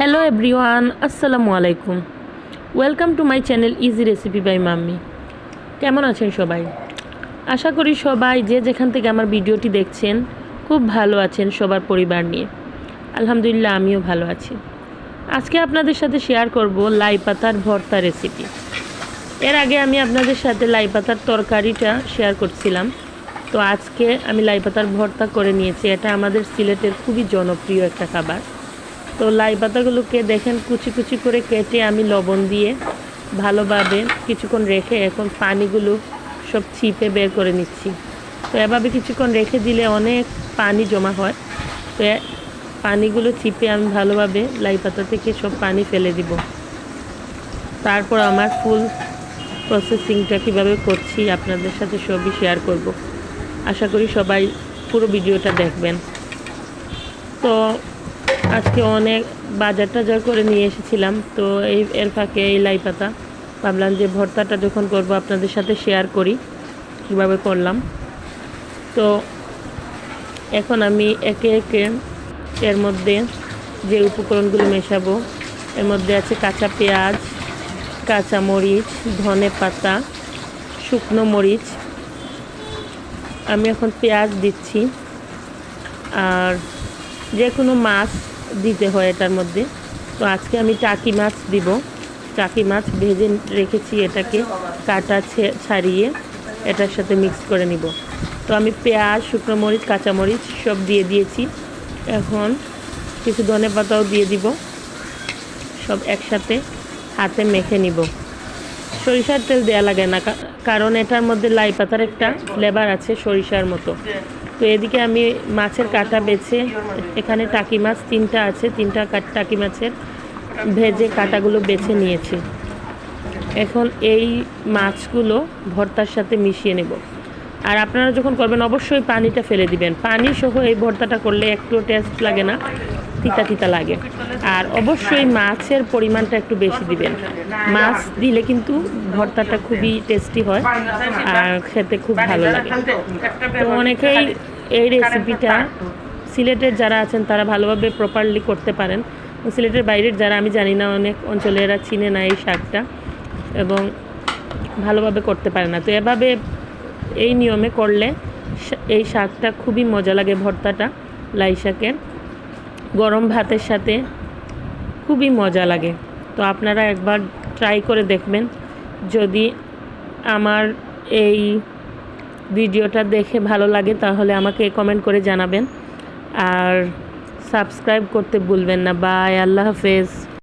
Hello everyone আসসালামু আলাইকুম welcome to my channel easy recipe by mummy কেমন আছেন সবাই? আশা করি সবাই যে যেখান থেকে আমার ভিডিওটি দেখছেন, খুব ভালো আছেন সবার পরিবার নিয়ে। আলহামদুলিল্লাহ, আমিও ভালো আছি। আজকে আপনাদের সাথে শেয়ার করব লাই পাতার ভর্তা রেসিপি এর আগে আমি আপনাদের সাথে লাই পাতার তরকারিটা শেয়ার করছিলাম। তো আজকে আমি লাই পাতার ভর্তা করে নিয়েছি। এটা আমাদের সিলেটের খুবই জনপ্রিয় একটা খাবার। তো লাই পাতাগুলোকে দেখেন, কুচি কুচি করে কেটে আমি লবণ দিয়ে ভালোভাবে কিছুক্ষণ রেখে এখন পানিগুলো সব ছিপে বের করে নিচ্ছি। তো এভাবে কিছুক্ষণ রেখে দিলে অনেক পানি জমা হয়। তো পানিগুলো চিপে আমি ভালোভাবে লাই পাতা থেকে সব পানি ফেলে দিব। তারপর আমার ফুল প্রসেসিংটা কীভাবে করছি আপনাদের সাথে সবই শেয়ার করব। আশা করি সবাই পুরো ভিডিওটা দেখবেন। তো আজকে অনেক বাজার টাজার করে নিয়ে এসেছিলাম। তো এই এর ফাঁকে এই লাই পাতা। ভাবলাম যে ভর্তাটা যখন করব আপনাদের সাথে শেয়ার করি, কীভাবে করলাম। তো এখন আমি একে একে এর মধ্যে যে উপকরণগুলো মেশাবো, এর মধ্যে আছে কাঁচা পেঁয়াজ, কাঁচা মরিচ, ধনে পাতা, শুকনো মরিচ। আমি এখন পেঁয়াজ দিচ্ছি। আর যে কোনো মাছ দিতে হয় এটার মধ্যে। তো আজকে আমি টাকি মাছ দিব। টাকি মাছ ভেজে রেখেছি এটাকে কাটা ছাড়িয়ে এটার সাথে মিক্স করে নিব। তো আমি পেঁয়াজ, শুকনো মরিচ কাঁচামরিচ সব দিয়ে দিয়েছি। এখন কিছু ধনে পাতাও দিয়ে দিব। সব একসাথে হাতে মেখে নিব। সরিষার তেল দেওয়া লাগে না কারণ এটার মধ্যে লাই পাতার একটা ফ্লেভার আছে সরিষার মতো। তো এদিকে আমি মাছের কাটা বেছে, এখানে টাকি মাছ তিনটা আছে, তিনটা টাকি মাছের ভেজে কাটাগুলো বেছে নিয়েছি। এখন এই মাছগুলো ভর্তার সাথে মিশিয়ে নেব। আর আপনারা যখন করবেন, অবশ্যই পানিটা ফেলে দিবেন। পানি সহ এই ভর্তাটা করলে একটু টেস্ট লাগে না। তিতা তিতা লাগে। আর অবশ্যই মাছের পরিমাণটা একটু বেশি দিবেন। মাছ দিলে কিন্তু ভর্তাটা খুবই টেস্টি হয় আর খেতে খুব ভালো লাগে। তো অনেকেই এই রেসিপিটা সিলেটের যারা আছেন, তারা ভালোভাবে প্রপারলি করতে পারেন। সিলেটের বাইরের যারা, আমি জানি না, অনেক অঞ্চলে এরা চিনে না এই শাকটা এবং ভালোভাবে করতে পারে না। তো এভাবে এই নিয়মে করলে এই শাকটা খুবই মজা লাগে ভর্তাটা লাই শাকের গরম ভাতের সাথে খুবই মজা লাগে। তো আপনারা একবার ট্রাই করে দেখবেন। যদি আমার এই ভিডিওটা দেখে ভালো লাগে, তাহলে আমাকে কমেন্ট করে জানাবেন। আর সাবস্ক্রাইব করতে ভুলবেন না। বাই আল্লাহ হাফেজ।